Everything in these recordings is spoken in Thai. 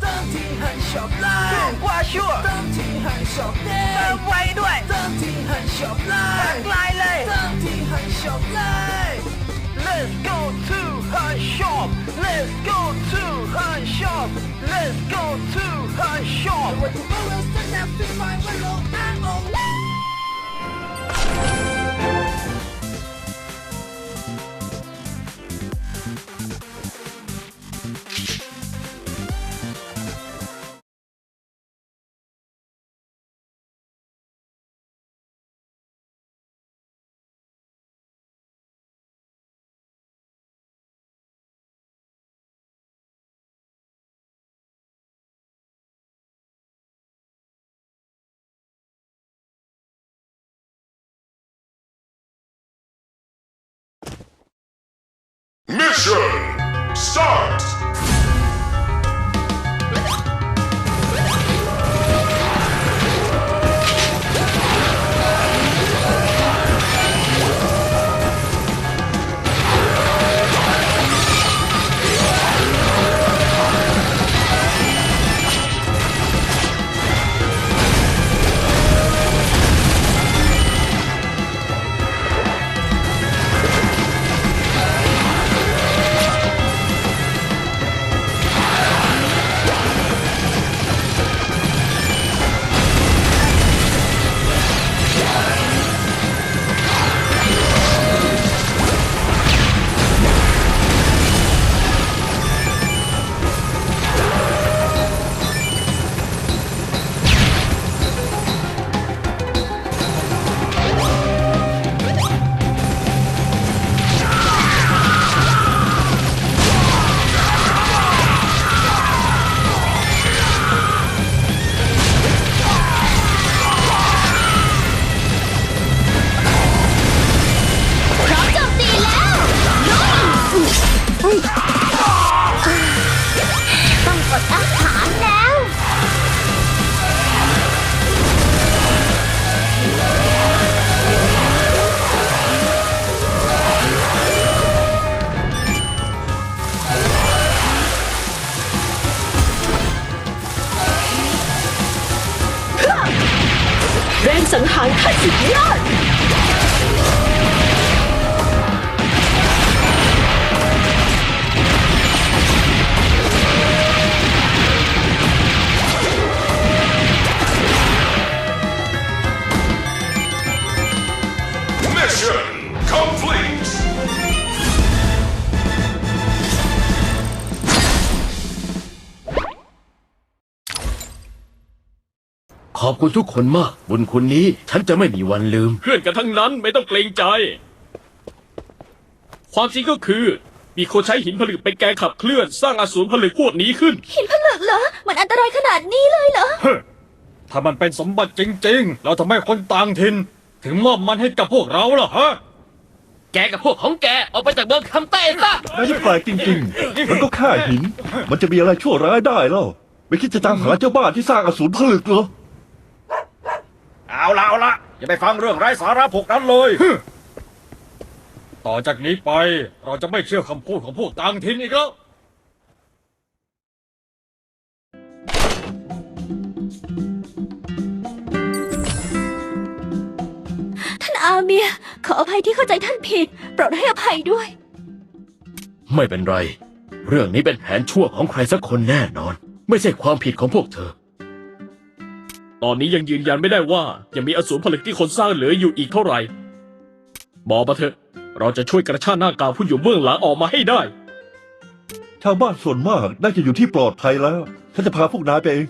เติมที่หันช็อปไลน์ว่าชั่วเติมที่หันช็อปเดเติย์มไวด้วยเติมที่หันช็อปไลตักน์ลายเลยเติมที่หันช็อปไลน์ Let's go to her shop Let's go to her shop Let's go to her shop วันที่เราสนับสนุน Mission start! หาร ขอบคุณทุกคนมาก บุญคุณนี้ฉันจะไม่มีวันลืม เพื่อนกันทั้งนั้นไม่ต้องเกรงใจ ความจริงก็คือ มีคนใช้หินผลึกเป็นแกนขับเคลื่อนสร้างอสูรผลึกพวกนี้ขึ้น หินผลึกเหรอ มันอันตรายขนาดนี้เลยเหรอ ถ้ามันเป็นสมบัติจริง ๆ เราทำไมคนต่างถิ่นถึงมอบมันให้กับพวกเราล่ะฮะ แกกับพวกของแกออกไปจากเมืองคำเต้ซะ นั่นนี่แปลกจริงๆ มันก็แค่หิน มันจะมีอะไรชั่วร้ายได้เล่า ไม่คิดจะตามหาเจ้าบ้านที่สร้างอสูรผลึกเหรอ เอาละเอาละอย่าไปฟังเรื่องไร้สาระพวกนั้นเลย ต่อจากนี้ไปเราจะไม่เชื่อคำพูดของพวกต่างถิ่นอีกแล้ว ท่านอาเมีย ขออภัยที่เข้าใจท่านผิด โปรดให้อภัยด้วย ไม่เป็นไร เรื่องนี้เป็นแผนชั่วของใครสักคนแน่นอน ไม่ใช่ความผิดของพวกเธอ ตอนนี้ยังยืนยันไม่ได้ว่ายังมีอสูรผลึกที่คนสร้างเหลืออยู่อีกเท่าไหร่บอกมาเถอะ เราจะช่วยกระชากหน้ากากผู้อยู่เบื้องหลังออกมาให้ได้ ชาวบ้านส่วนมากน่าจะอยู่ที่ปลอดภัยแล้ว ฉันจะพาพวกนายไปเอง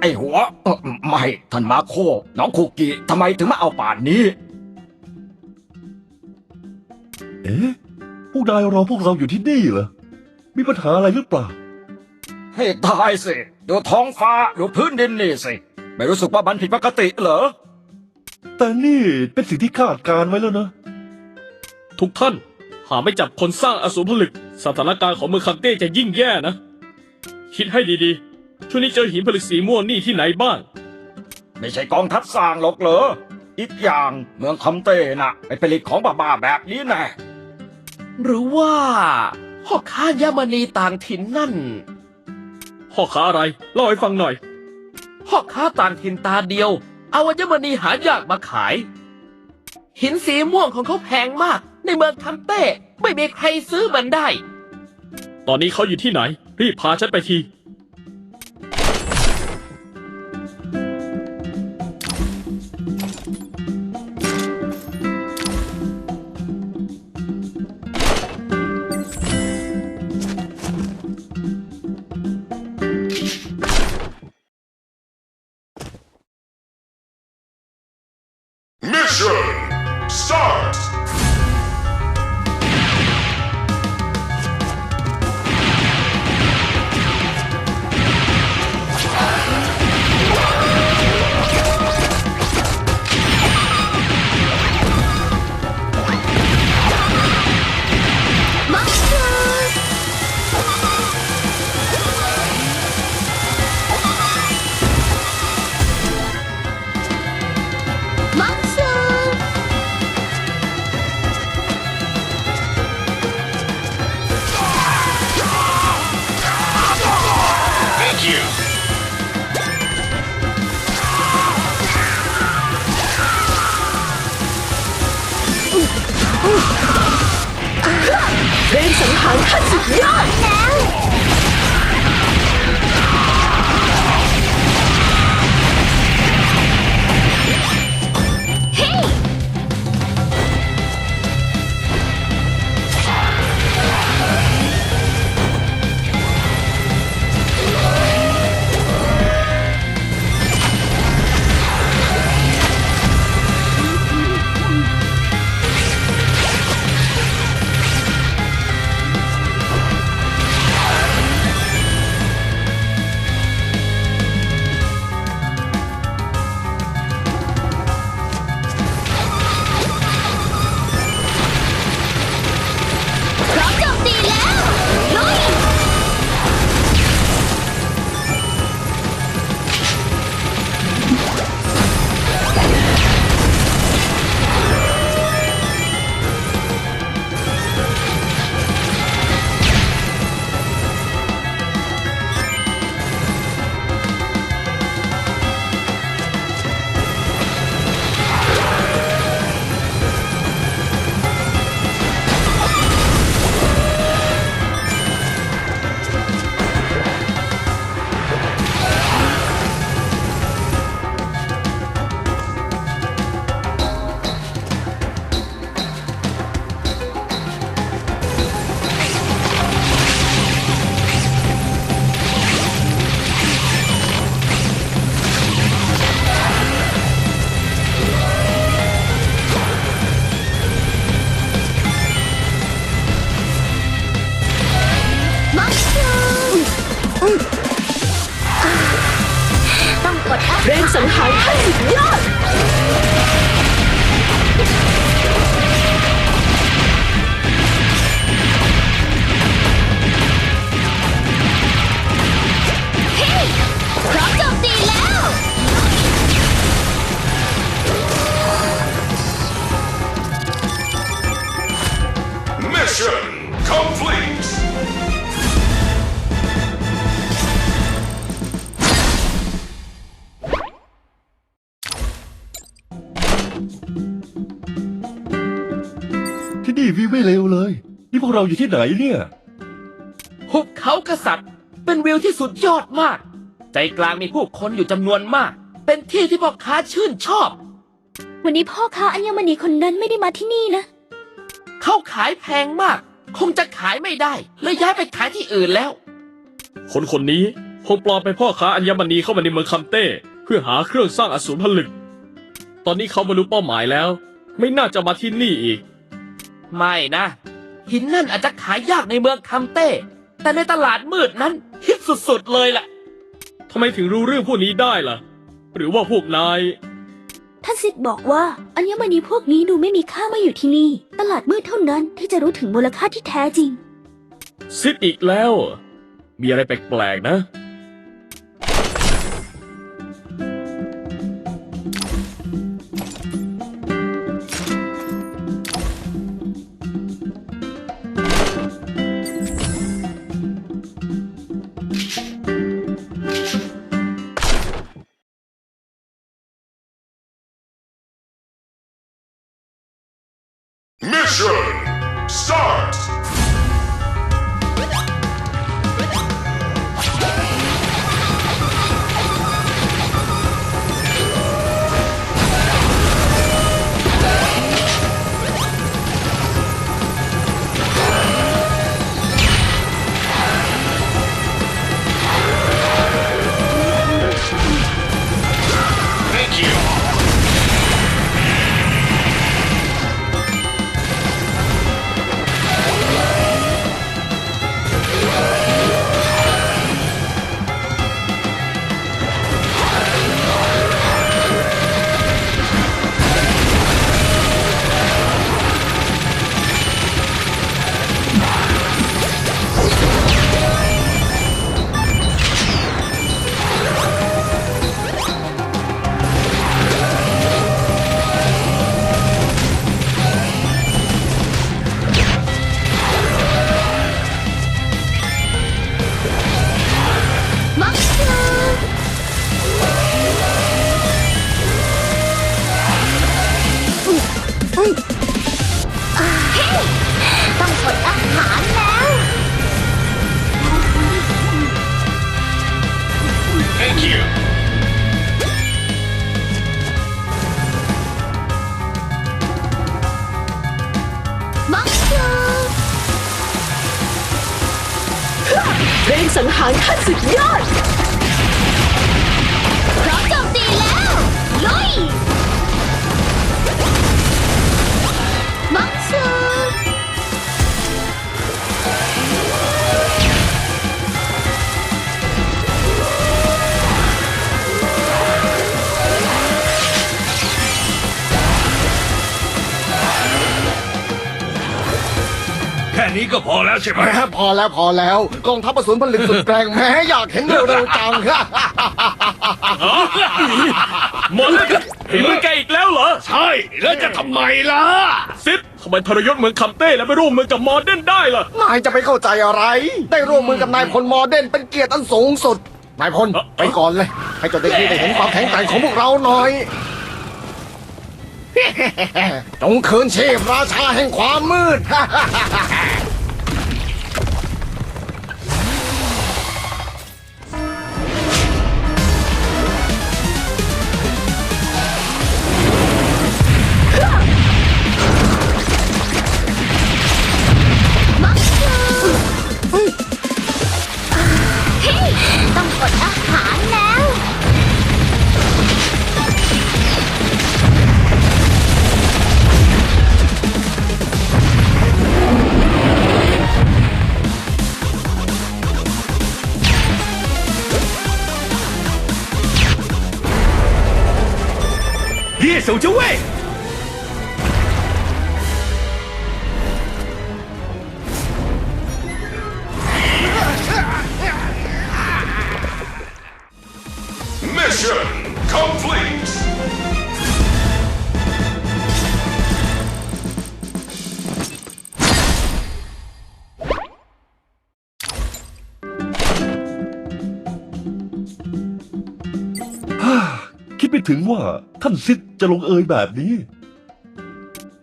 ไอหัวเอ่อไม่ท่านมาโค น้องคุกกี้ทำไมถึงมาเอาป่านนี้ เอ๊ะพวกนายรอพวกเราอยู่ที่นี่เหรอ มีปัญหาอะไรหรือเปล่า ให้ตายสิ ดูท้องฟ้า ดูพื้นดินนี่สิ ไม่รู้สึกว่ามันผิดปกติเหรอ แต่นี่เป็นสิ่งที่คาดการณ์ไว้แล้วนะ ทุกท่าน หาไม่จับคนสร้างอสูรผลึก สถานการณ์ของเมืองคังเต้จะยิ่งแย่นะ คิดให้ดีๆ ช่วงนี้เจอหินผลึกสีม่วงนี่ที่ไหนบ้าง ไม่ใช่กองทัพสร้างหรอกเหรอ อีกอย่างเมืองคำเต้น่ะไปผลิตของบ้าๆแบบนี้แน่หรือว่าพ่อค้ายามณีต่างถิ่นนั่นพ่อค้าอะไรเล่าให้ฟังหน่อยพ่อค้าต่างถิ่นตาเดียว เอาอัญมณีหายากมาขาย หินสีม่วงของเขาแพงมาก ในเมืองคัมเต้ ไม่มีใครซื้อมันได้ ตอนนี้เขาอยู่ที่ไหน รีบพาฉันไปที เราอยู่ที่ไหนเนี่ย หุบเขากษัตริย์ เป็นวิวที่สุดยอดมาก ใจกลางมีผู้คนอยู่จำนวนมาก เป็นที่ที่พ่อค้าชื่นชอบ วันนี้พ่อค้าอัญมณีคนนั้นไม่ได้มาที่นี่นะ เขาขายแพงมาก คงจะขายไม่ได้เลยย้ายไปขายที่อื่นแล้ว คนคนนี้คงปลอมเป็นพ่อค้าอัญมณีเข้ามาในเมืองคัมเต้ เพื่อหาเครื่องสร้างอสูรผลึก ตอนนี้เขาบรรลุเป้าหมายแล้ว ไม่น่าจะมาที่นี่อีก ไม่นะ หินนั่นอาจจะขายยากในเมืองคัมเต้ แต่ในตลาดมืดนั้นฮิตสุดๆเลยล่ะทำไมถึงรู้เรื่องพวกนี้ได้ล่ะ หรือว่าพวกนาย ท่านซิดบอกว่าอัญมณีพวกนี้ดูไม่มีค่ามาอยู่ที่นี่ ตลาดมืดเท่านั้นที่จะรู้ถึงมูลค่าที่แท้จริง ซิดอีกแล้ว มีอะไรแปลกๆนะ Thank you. เพลงสังหารขั้นสุดยอด พร้อมโจมตีแล้ว ลุย ค่นี้ก็พอแล้วใช่ไหม แม้พอแล้วพอแล้วกองทัพอสูรผลึกสุดแกร่งแม้อยากเห็นเร็วๆจัง หมดแล้วฝีมือแกอีกแล้วเหรอ ใช่ แล้วจะทำไมล่ะ ซิดทำไมทรยศเมืองคัมเต้และไม่ร่วมมือกับมอร์เดนได้ล่ะ นายจะไปเข้าใจอะไร ได้ร่วมมือกับนายพลมอร์เดนเป็นเกียรติอันสูงสุด นายพลเอ่อไปก่อนเลย ให้เจ้าเด็กนี่ได้เห็นความแข็งแกร่งของพวกเราหน่อย จงคืนชีพราชาแห่งความมืด ถึงว่าท่านซิดจะลงเอยแบบนี้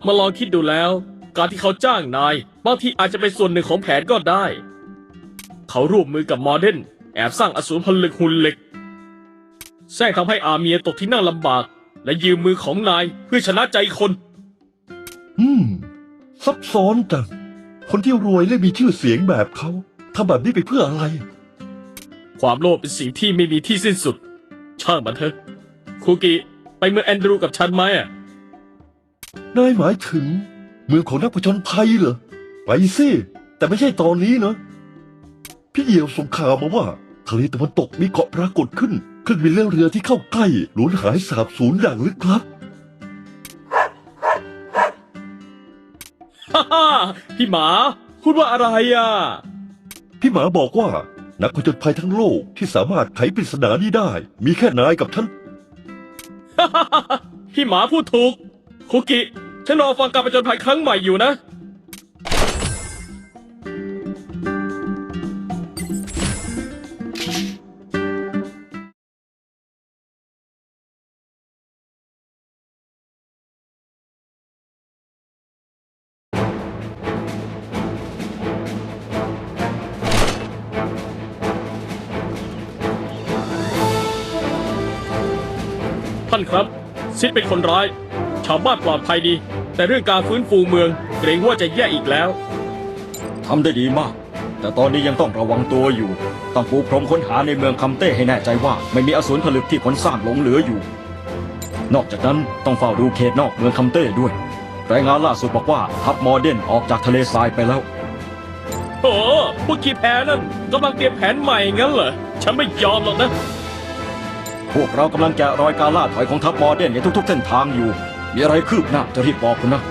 มาลองคิดดูแล้ว การที่เขาจ้างนายบางทีอาจจะเป็นส่วนหนึ่งของแผนก็ได้ เขาร่วมมือกับมอร์เดนแอบสร้างอสูรผลึกหุ่นเหล็กแทรกทำให้อาเมียตกที่นั่งลำบาก และยืมมือของนายเพื่อชนะใจคน อืม ซับซ้อนจัง คนที่รวยและมีชื่อเสียงแบบเขาทำแบบนี้ไปเพื่ออะไร ความโลภเป็นสิ่งที่ไม่มีที่สิ้นสุด ช่างมันเถอะ คุกิ ไปเมืองแอนดรูกับฉันไหมอะนายหมายถึง เมืองของนักผจญภัยเหรอ ไปสิ แต่ไม่ใช่ตอนนี้นะ พี่เหี่ยวส่งข่าวมาว่า ทะเลตะวันตกมีเกาะปรากฏขึ้นเครื่องบินและเรือที่เข้าใกล้หลุนหายสาบสูญอย่างลึกลับ ฮ่าฮ่าพี่หมา พูดว่าอะไรอะ พี่หมาบอกว่า นักผจญภัยทั้งโลกที่สามารถไขปริศนานี้ได้ มีแค่นายกับฉัน พี่หมาพูดถูกคุกิฉันรอฟังการประจนภัยครั้งใหม่อยู่นะ ท่านครับ ซิดเป็นคนร้าย ชาวบ้านปลอดภัยดี แต่เรื่องการฟื้นฟูเมืองเกรงว่าจะแย่อีกแล้ว ทำได้ดีมาก แต่ตอนนี้ยังต้องระวังตัวอยู่ ต้องปูพรมค้นหาในเมืองคำเต้ให้แน่ใจว่า ไม่มีอสูรผลึกที่คนสร้างหลงเหลืออยู่ นอกจากนั้นต้องเฝ้าดูเขตนอกเมืองคำเต้ด้วย รายงานล่าสุดบอกว่าทัพมอร์เดนออกจากทะเลทรายไปแล้ว โอ้พวกขี้แพ้นั่นกำลังเตรียมแผนใหม่งั้นเหรอ ฉันไม่ยอมหรอกนะ พวกเรากำลังแกะรอยการล่าถอยของทัพมอร์เดนในทุกๆเส้นทางอยู่ มีอะไรคืบหน้าจะรีบบอกคุณนะ